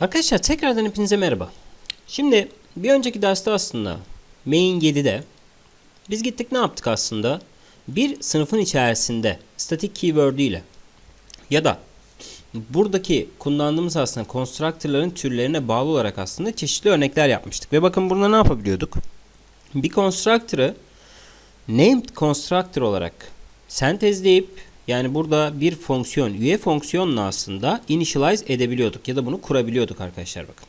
Arkadaşlar tekrardan hepinize merhaba. Şimdi bir önceki derste aslında main 7'de biz gittik ne yaptık aslında? Bir sınıfın içerisinde static keyword ile ya da buradaki kullandığımız aslında constructor'ların türlerine bağlı olarak aslında çeşitli örnekler yapmıştık. Ve bakın burada ne yapabiliyorduk? Bir constructor'ı named constructor olarak sentezleyip yani burada bir fonksiyon, üye fonksiyonla aslında initialize edebiliyorduk ya da bunu kurabiliyorduk arkadaşlar bakın.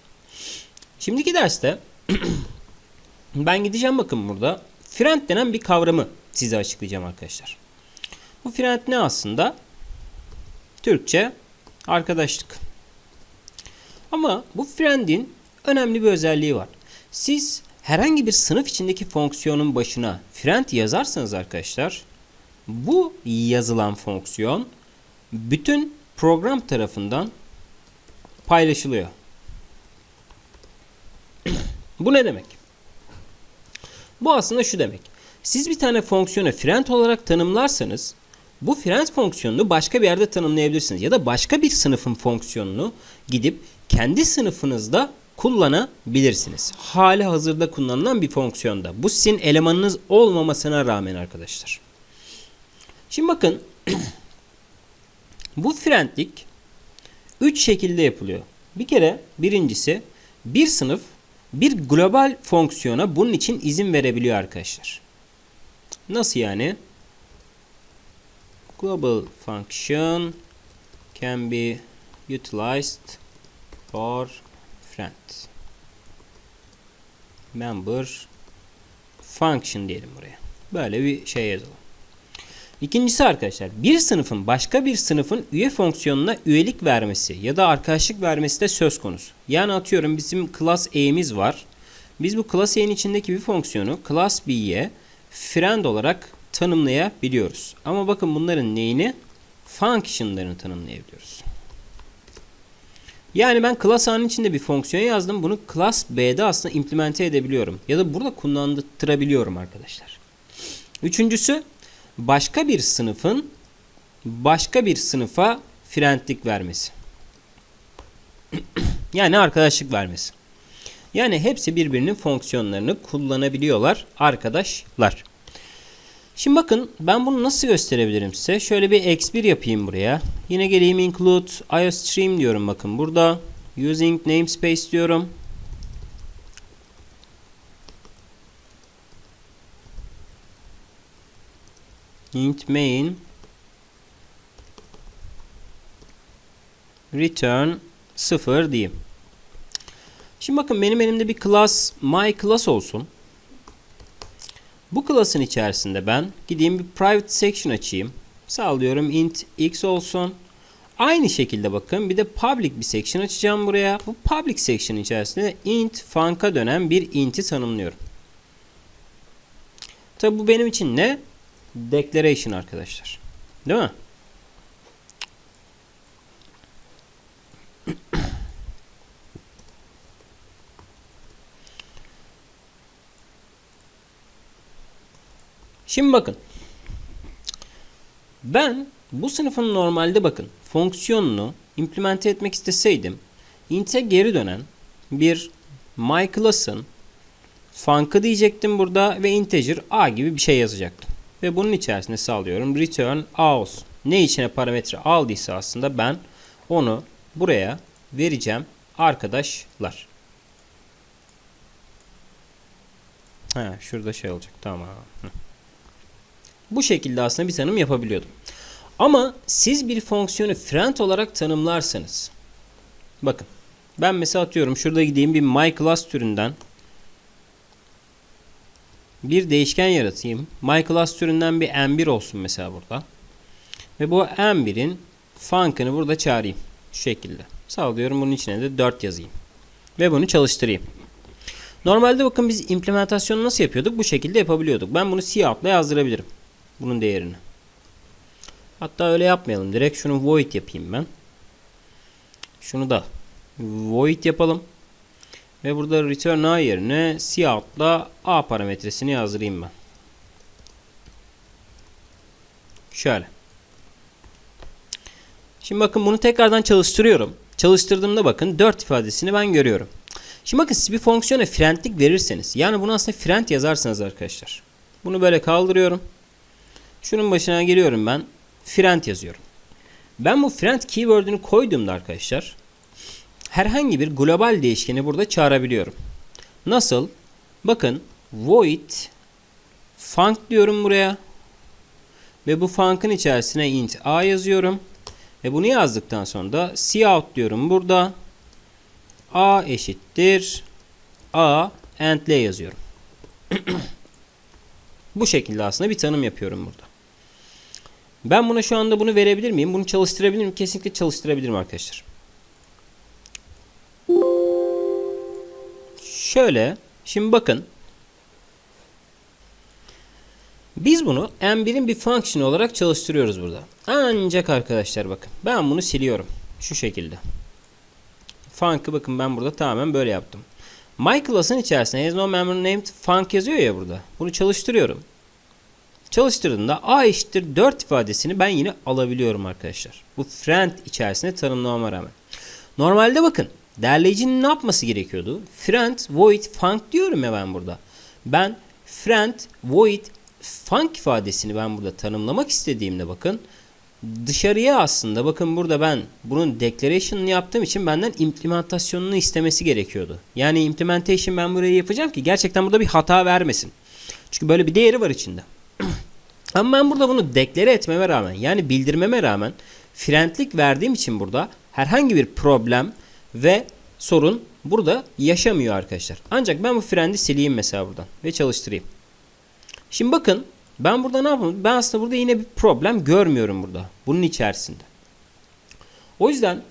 Şimdiki derste ben gideceğim bakın burada friend denen bir kavramı size açıklayacağım arkadaşlar. Bu friend ne aslında? Türkçe arkadaşlık. Ama bu friend'in önemli bir özelliği var. Siz herhangi bir sınıf içindeki fonksiyonun başına friend yazarsanız arkadaşlar bu yazılan fonksiyon bütün program tarafından paylaşılıyor. Bu ne demek? Bu aslında şu demek. Siz bir tane fonksiyonu friend olarak tanımlarsanız bu friend fonksiyonunu başka bir yerde tanımlayabilirsiniz. Ya da başka bir sınıfın fonksiyonunu gidip kendi sınıfınızda kullanabilirsiniz. Hali hazırda kullanılan bir fonksiyonda. Bu sizin elemanınız olmamasına rağmen arkadaşlar. Şimdi bakın bu friendlik 3 şekilde yapılıyor. Bir kere birincisi bir sınıf bir global fonksiyona bunun için izin verebiliyor arkadaşlar. Nasıl yani? Global function can be utilized for friend. Member function diyelim buraya. Böyle bir şey yazalım. İkincisi arkadaşlar bir sınıfın başka bir sınıfın üye fonksiyonuna üyelik vermesi ya da arkadaşlık vermesi de söz konusu. Yani atıyorum bizim class A'miz var. Biz bu class A'nin içindeki bir fonksiyonu class B'ye friend olarak tanımlayabiliyoruz. Ama bakın bunların neyini? Function'larını tanımlayabiliyoruz. Yani ben class A'nın içinde bir fonksiyon yazdım. Bunu class B'de aslında implemente edebiliyorum. Ya da burada kullandırabiliyorum arkadaşlar. Üçüncüsü başka bir sınıfın başka bir sınıfa friendlik vermesi. yani arkadaşlık vermesi. Yani hepsi birbirinin fonksiyonlarını kullanabiliyorlar arkadaşlar. Şimdi bakın ben bunu nasıl gösterebilirim size? Şöyle bir x1 yapayım buraya. Yine geleyim include iostream diyorum bakın burada. Using namespace diyorum. İnt main return 0 diyeyim. Şimdi bakın benim elimde bir class my class olsun. Bu class'ın içerisinde ben gideyim bir private section açayım. Sağlıyorum int x olsun. Aynı şekilde bakın bir de public bir section açacağım buraya. Bu public section içerisinde int funk'a dönen bir int'i tanımlıyorum. Tabi bu benim için ne? Declaration arkadaşlar. Değil mi? Şimdi bakın. Ben bu sınıfın normalde bakın fonksiyonunu implemente etmek isteseydim int'e geri dönen bir my class'ın funk'ı diyecektim burada ve integer a gibi bir şey yazacaktım. Ve bunun içerisinde sağlıyorum return a olsun. Ne içine parametre aldıysa aslında ben onu buraya vereceğim arkadaşlar. Ha, şurada şey olacak. Tamam. Bu şekilde aslında bir tanım yapabiliyordum. Ama siz bir fonksiyonu friend olarak tanımlarsanız bakın ben mesela atıyorum şurada gideyim bir my class türünden bir değişken yaratayım. My class türünden bir m1 olsun mesela burada. Ve bu m1'in func'ını burada çağırayım. Şu şekilde. Sağlıyorum bunun içine de 4 yazayım. Ve bunu çalıştırayım. Normalde bakın biz implementasyonu nasıl yapıyorduk? Bu şekilde yapabiliyorduk. Ben bunu C out'la yazdırabilirim. Bunun değerini. Hatta öyle yapmayalım. Direkt şunu void yapayım ben. Şunu da void yapalım. Ve burada return a yerine cout'la a parametresini yazdırayım ben. Şöyle. Şimdi bakın bunu tekrardan çalıştırıyorum. Çalıştırdığımda bakın 4 ifadesini ben görüyorum. Şimdi bakın siz bir fonksiyona friendlik verirseniz yani bunu aslında friend yazarsanız arkadaşlar. Bunu böyle kaldırıyorum. Şunun başına geliyorum ben. Friend yazıyorum. Ben bu friend keyword'ünü koyduğumda arkadaşlar herhangi bir global değişkeni burada çağırabiliyorum. Nasıl? Bakın void func diyorum buraya. Ve bu func'ın içerisine int a yazıyorum. Ve bunu yazdıktan sonra da cout diyorum burada. a eşittir a and l yazıyorum. bu şekilde aslında bir tanım yapıyorum burada. Ben buna şu anda bunu verebilir miyim? Bunu çalıştırabilir miyim? Kesinlikle çalıştırabilirim arkadaşlar. Şöyle. Şimdi bakın. Biz bunu M1'in bir function olarak çalıştırıyoruz burada. Ancak arkadaşlar bakın. Ben bunu siliyorum. Şu şekilde. Funk'ı bakın ben burada tamamen böyle yaptım. My class'ın içerisinde has no member named func yazıyor ya burada. Bunu çalıştırıyorum. Çalıştırdığımda a eşittir 4 ifadesini ben yine alabiliyorum arkadaşlar. Bu friend içerisinde tanımlamama rağmen. Normalde bakın derleyicinin ne yapması gerekiyordu? Friend void func diyorum ya ben burada. Ben friend void func ifadesini ben burada tanımlamak istediğimde bakın dışarıya aslında bakın burada ben bunun declaration'ını yaptığım için benden implementasyonunu istemesi gerekiyordu. Yani implementation ben burayı yapacağım ki gerçekten burada bir hata vermesin. Çünkü böyle bir değeri var içinde. Ama ben burada bunu deklare etmeme rağmen yani bildirmeme rağmen friendlik verdiğim için burada herhangi bir problem ve sorun burada yaşamıyor arkadaşlar. Ancak ben bu friendi sileyim mesela buradan ve çalıştırayım. Şimdi bakın ben burada ne yapayım? Ben aslında burada yine bir problem görmüyorum burada. Bunun içerisinde. O yüzden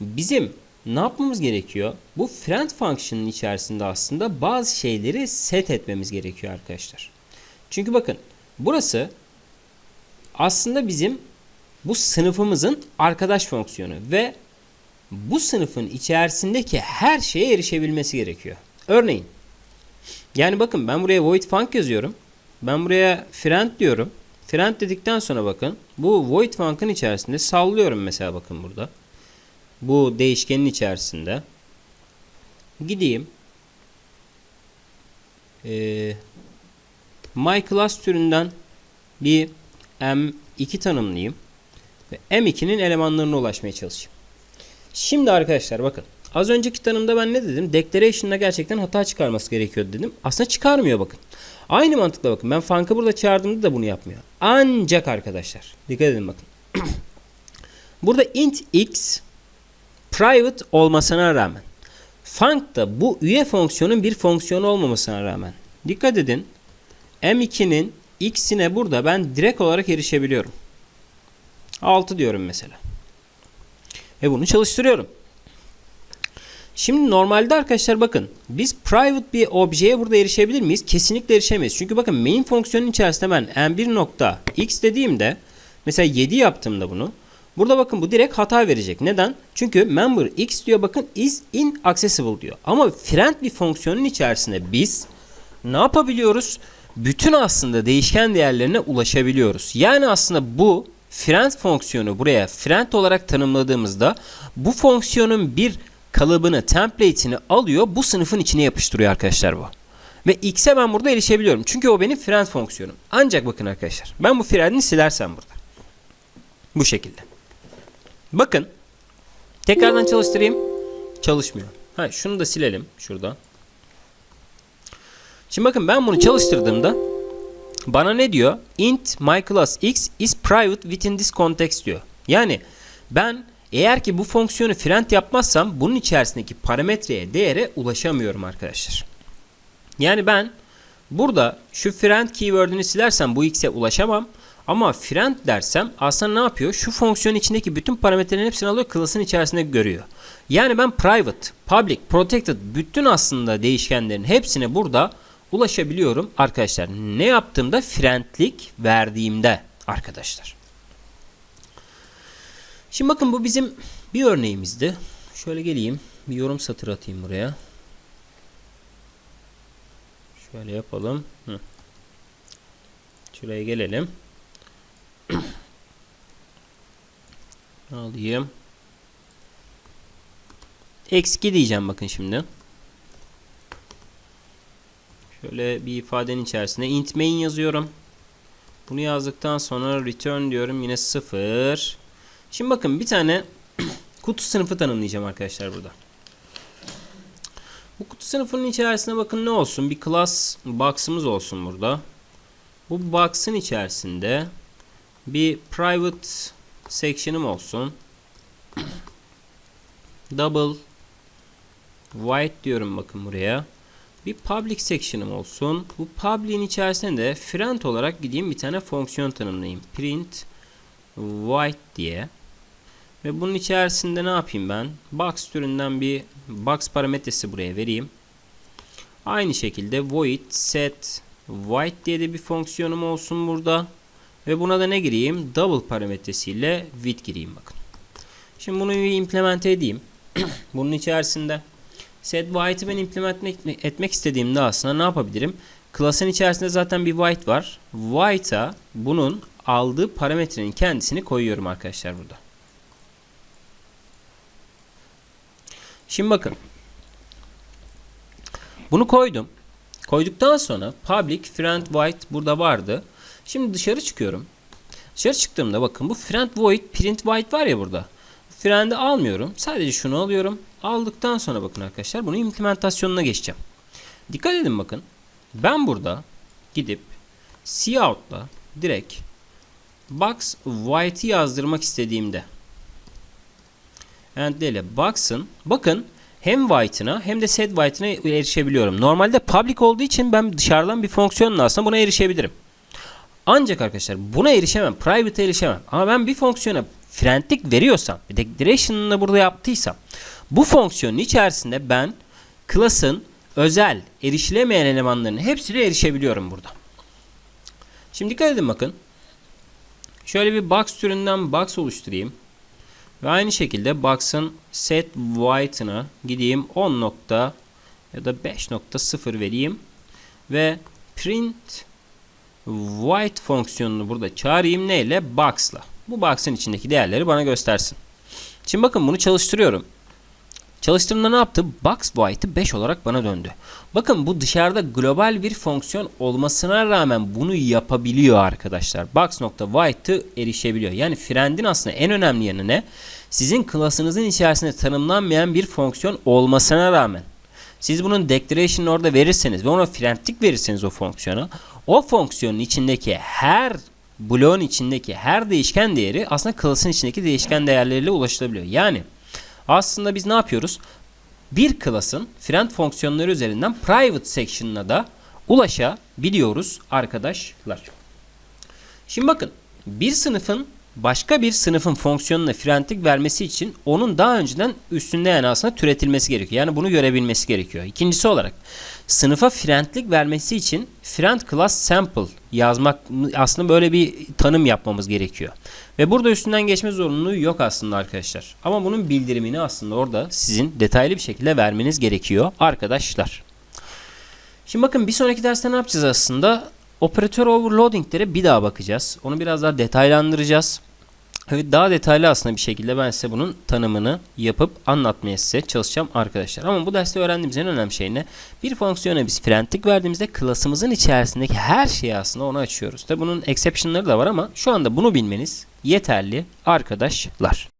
bizim ne yapmamız gerekiyor? Bu friend function'ın içerisinde aslında bazı şeyleri set etmemiz gerekiyor arkadaşlar. Çünkü bakın burası aslında bizim bu sınıfımızın arkadaş fonksiyonu ve bu sınıfın içerisindeki her şeye erişebilmesi gerekiyor. Örneğin yani bakın ben buraya void func yazıyorum. Ben buraya friend diyorum. Friend dedikten sonra bakın bu void func'ın içerisinde sallıyorum mesela bakın burada. Bu değişkenin içerisinde. Gideyim. Ee, my class türünden bir M2 tanımlayayım. Ve M2'nin elemanlarına ulaşmaya çalışayım. Şimdi arkadaşlar bakın. Az önceki tanımda ben ne dedim? Declaration'da gerçekten hata çıkarması gerekiyor dedim. Aslında çıkarmıyor bakın. Aynı mantıkla bakın. Ben funk'ı burada çağırdığımda da bunu yapmıyor. Ancak arkadaşlar. Dikkat edin bakın. burada int x private olmasına rağmen func da bu üye fonksiyonun bir fonksiyonu olmamasına rağmen dikkat edin m2'nin x'ine burada ben direkt olarak erişebiliyorum. 6 diyorum mesela. Ve bunu çalıştırıyorum. Şimdi normalde arkadaşlar bakın biz private bir objeye burada erişebilir miyiz? Kesinlikle erişemeyiz. Çünkü bakın main fonksiyonun içerisinde ben m1 nokta x dediğimde mesela 7 yaptığımda bunu burada bakın bu direkt hata verecek. Neden? Çünkü member x diyor bakın is inaccessible diyor. Ama friend bir fonksiyonun içerisinde biz ne yapabiliyoruz? Bütün aslında değişken değerlerine ulaşabiliyoruz. Yani aslında bu friend fonksiyonu buraya friend olarak tanımladığımızda bu fonksiyonun bir kalıbını, template'ini alıyor, bu sınıfın içine yapıştırıyor arkadaşlar bu. Ve x'e ben burada erişebiliyorum. Çünkü o benim friend fonksiyonum. Ancak bakın arkadaşlar, ben bu friend'i silersem burada. Bu şekilde. Bakın. Tekrardan çalıştırayım. Çalışmıyor. Ha, şunu da silelim şurada. Şimdi bakın ben bunu çalıştırdığımda bana ne diyor? Int my class x is private within this context diyor. Yani ben eğer ki bu fonksiyonu friend yapmazsam bunun içerisindeki parametreye değere ulaşamıyorum arkadaşlar. Yani ben burada şu friend keyword'ünü silersem bu x'e ulaşamam. Ama friend dersem aslında ne yapıyor? Şu fonksiyon içindeki bütün parametrelerin hepsini alıyor class'ın içerisinde görüyor. Yani ben private, public, protected bütün aslında değişkenlerin hepsine burada ulaşabiliyorum arkadaşlar. Ne yaptığımda friendlik verdiğimde arkadaşlar. Şimdi bakın bu bizim bir örneğimizdi. Şöyle geleyim. Bir yorum satır atayım buraya. Şöyle yapalım. Şuraya gelelim. Alayım. Eksi diyeceğim bakın şimdi. Şöyle bir ifadenin içerisine int main yazıyorum. Bunu yazdıktan sonra return diyorum yine 0. Şimdi bakın bir tane kutu sınıfı tanımlayacağım arkadaşlar burada. Bu kutu sınıfının içerisine bakın ne olsun? Bir class box'ımız olsun burada. Bu box'ın içerisinde bir private section'ım olsun. Double white diyorum bakın buraya. Bir public section'ım olsun. Bu public'in içerisinde de friend olarak gideyim bir tane fonksiyon tanımlayayım. Print white diye. Ve bunun içerisinde ne yapayım ben? Box türünden bir box parametresi buraya vereyim. Aynı şekilde void set white diye de bir fonksiyonum olsun burada. Ve buna da ne gireyim? Double parametresiyle width gireyim bakın. Şimdi bunu bir implement edeyim. Bunun içerisinde set white'ı ben implement etmek, istediğimde aslında ne yapabilirim? Class'ın içerisinde zaten bir white var. White'a bunun aldığı parametrenin kendisini koyuyorum arkadaşlar burada. Şimdi bakın. Bunu koydum. Koyduktan sonra public friend white burada vardı. Şimdi dışarı çıkıyorum. Dışarı çıktığımda bakın bu friend void print white var ya burada. Friend'i almıyorum. Sadece şunu alıyorum. Aldıktan sonra bakın arkadaşlar bunun implementasyonuna geçeceğim. Dikkat edin bakın. Ben burada gidip cout'la direkt box white'i yazdırmak istediğimde and ile box'ın bakın hem white'ına hem de set white'ına erişebiliyorum. Normalde public olduğu için ben dışarıdan bir fonksiyonla aslında buna erişebilirim. Ancak arkadaşlar buna erişemem. Private'e erişemem. Ama ben bir fonksiyona friendlik veriyorsam, bir declaration'ını burada yaptıysam bu fonksiyonun içerisinde ben class'ın özel erişilemeyen elemanlarının hepsine erişebiliyorum burada. Şimdi dikkat edin bakın. Şöyle bir box türünden box oluşturayım. Ve aynı şekilde box'ın set white'ına gideyim 10 nokta ya da 5.0 vereyim. Ve print white fonksiyonunu burada çağırayım neyle? Box'la. Bu box'ın içindeki değerleri bana göstersin. Şimdi bakın bunu çalıştırıyorum. Çalıştırdığımda ne yaptı? Box white'ı 5 olarak bana döndü. Bakın bu dışarıda global bir fonksiyon olmasına rağmen bunu yapabiliyor arkadaşlar. Box.white'ı erişebiliyor. Yani friend'in aslında en önemli yanı ne? Sizin klasınızın içerisinde tanımlanmayan bir fonksiyon olmasına rağmen siz bunun declaration'ını orada verirseniz ve ona friendlik verirseniz o fonksiyona o fonksiyonun içindeki her bloğun içindeki her değişken değeri aslında class'ın içindeki değişken değerleriyle ulaşılabiliyor. Yani aslında biz ne yapıyoruz? Bir class'ın friend fonksiyonları üzerinden private section'ına da ulaşabiliyoruz arkadaşlar. Şimdi bakın bir sınıfın başka bir sınıfın fonksiyonuna friendlik vermesi için onun daha önceden üstünde yani aslında türetilmesi gerekiyor. Yani bunu görebilmesi gerekiyor. İkincisi olarak sınıfa friendlik vermesi için friend class sample yazmak aslında böyle bir tanım yapmamız gerekiyor. Ve burada üstünden geçme zorunluluğu yok aslında arkadaşlar. Ama bunun bildirimini aslında orada sizin detaylı bir şekilde vermeniz gerekiyor arkadaşlar. Şimdi bakın bir sonraki derste ne yapacağız aslında? Operatör overloadinglere bir daha bakacağız. Onu biraz daha detaylandıracağız. Evet daha detaylı aslında bir şekilde ben size bunun tanımını yapıp anlatmaya size çalışacağım arkadaşlar. Ama bu derste öğrendiğimiz en önemli şey ne? Bir fonksiyona biz friendlik verdiğimizde klasımızın içerisindeki her şeyi aslında ona açıyoruz. Tabi bunun exception'ları da var ama şu anda bunu bilmeniz yeterli arkadaşlar.